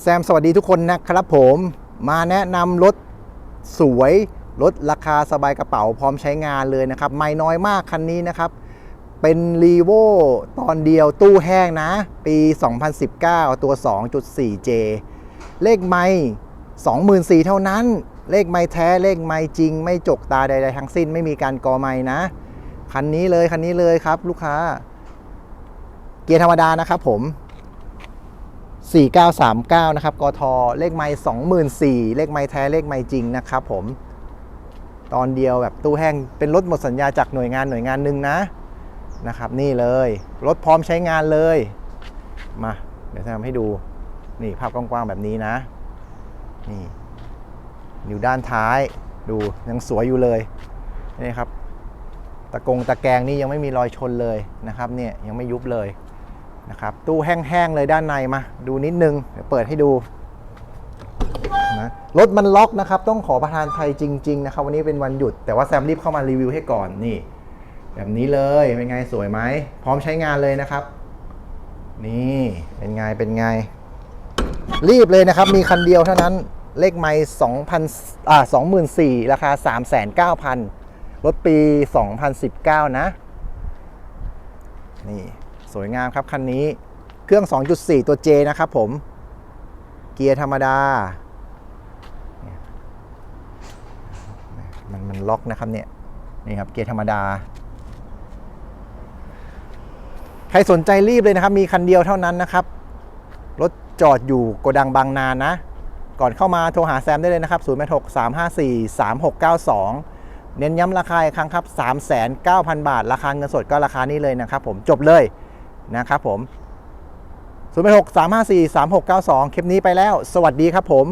แซมสวัสดีทุกคนนะครับผมมาแนะนำรถสวยรถราคาสบายกระเป๋าพร้อมใช้งานเลยนะครับ ไม่น้อยมากคันนี้นะครับ เป็นรีโวตอนเดียวตู้แห้งนะ ปี 2019 ตัว 2.4J เลขไม่24,000เท่านั้น เลขไม่แท้เลขไม่จริง ไม่จกตาใด ๆ ทั้งสิ้นไม่มีการกอไม่นะ คันนี้เลยคันนี้เลยครับ ลูกค้า เกียร์ธรรมดานะครับผม 4939 นะครับกทเลขไม้24,000 เลขไม้แท้เลขไม้จริงนะครับผม ตอนเดียวแบบตู้แห้งเป็นรถหมดสัญญาจากหน่วยงานหน่วยงานหนึ่งนะนะครับ นี่เลย รถพร้อมใช้งานเลย มา เดี๋ยวจะทำให้ดู นี่ภาพกว้างๆแบบนี้นะ นี่อยู่ด้านท้ายดูยังสวยอยู่เลยนี่ครับตะกงตะแกงนี่ยังไม่มีรอยชนเลยนะครับเนี่ยยังไม่ยุบเลย นะครับตู้แห้งๆเลยด้านในมา ดูนิดนึงเดี๋ยวเปิดให้ดูนะรถมันล็อกนะครับ ต้องขอประทานไทยจริง ๆ นะครับ วันนี้เป็นวันหยุด แต่ว่าแซมรีบเข้ามารีวิวให้ก่อนนี่ แบบนี้เลยเป็นไงสวยไหมพร้อมใช้งานเลยนะครับ นี่เป็นไงเป็นไง รีบเลยนะครับ มีคันเดียวเท่านั้นเลขไม้2,000อ่า24,000ราคา39,000รถปี 2019 นะ นี่ สวยงามครับคันนี้เครื่อง 2.4 ตัว J นะครับผม เกียร์ธรรมดา มันมันล็อกนะครับเนี่ย นี่ครับเกียร์ธรรมดา ใครสนใจรีบเลยนะครับ มีคันเดียวเท่านั้นนะครับ รถจอดอยู่โกดังบางนานะ ก่อนเข้ามาโทรหาแซมได้เลยนะครับ 0 6 3 5 4 3 6 9 2 เน้นย้ำราคาอีกครั้งครับ 3,900 0 บาท ราคาเงินสดก็ราคานี้เลยนะครับผมจบเลย นะครับผม0 8 6 3 5 4 3 6 9 2 คลิปนี้ไปแล้ว สวัสดีครับผม